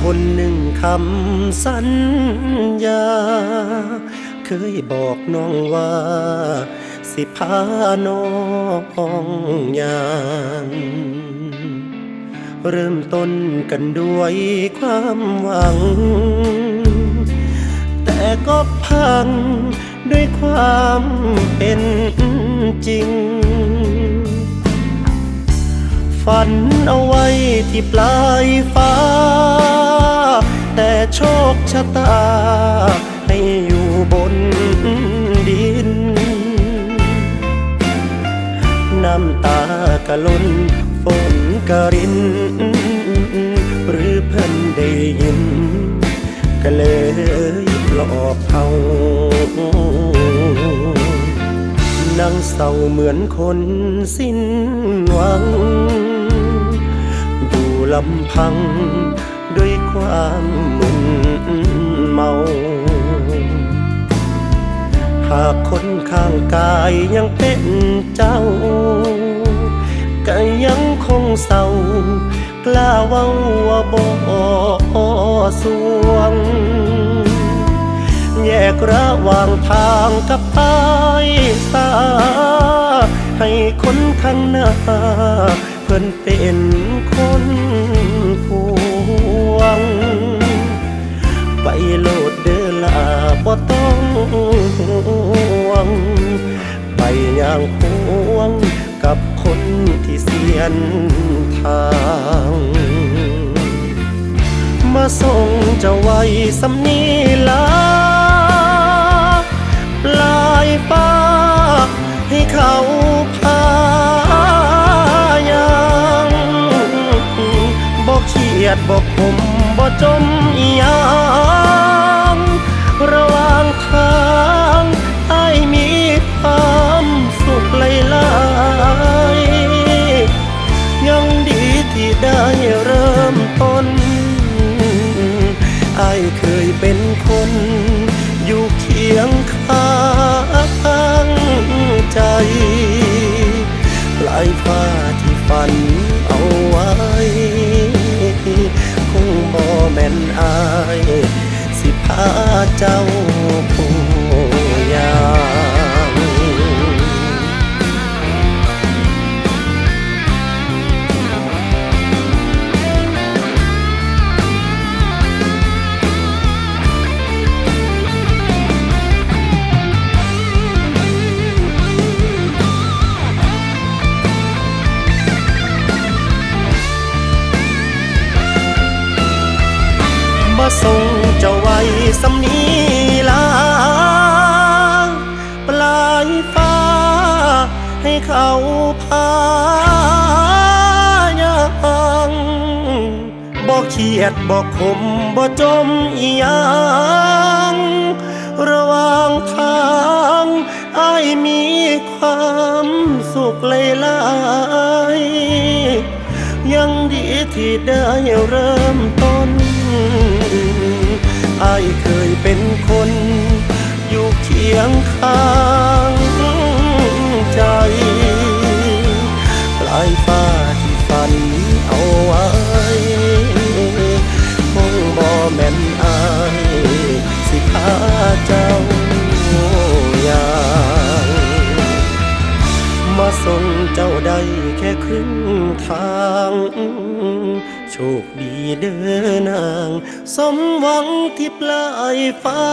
คนหนึ่งคำสัญญา เคยบอกน้องว่า สิพาน้องยางเริ่มต้นกันด้วยความหวัง แต่ก็พังด้วยความเป็นจริง ฝันเอาไว้ที่ปลายฟ้า โชคชะตา ให้อยู่บนดิน น้ำตากะล้นฝนกะริน หรือเพิ่นได้ยินก็เลยปลอบเขานั่งเศร้าเหมือนคนสิ้นหวัง อยู่ลำพัง ความมึนเมา หากคนข้างกายยังเป็นเจ้า ก็ยังคงเศร้ากล้าเว้าว่าบ่สวง แยกระหว่างทางกับตายสาให้คนข้างหน้าเพิ่นเป็นคน ไปย่างพวง กับคนที่เสียนทาง มาส่งเจ้าไว้สำนีลาปลายฟ้าให้เขาพายังบอกเขียดบอกผมบอกจมอียัง เป็นคน อยู่เคียงข้างใจปลายฟ้าที่ฝันเอาไว้ คงบ่แม่นอาย สิพาเจ้า มาส่งเจ้าไว้สำนีลาปลายฟ้าให้เขาพายังบอกเขียดบอกคมบอกจมอียังระหว่างทางไอ้ายมีความสุขหลยลายยังดีที่ได้เริ่มต้น อายเคยเป็นคน อยู่เคียงข้างใจปลายฟ้าที่ฝันเอาไว้คงบ่แม่นอายสิพาเจ้าอย่างมาส่งเจ้าได้แค่ครึ่งทาง โชคดีเดินนาง สมหวังที่ปลายฟ้า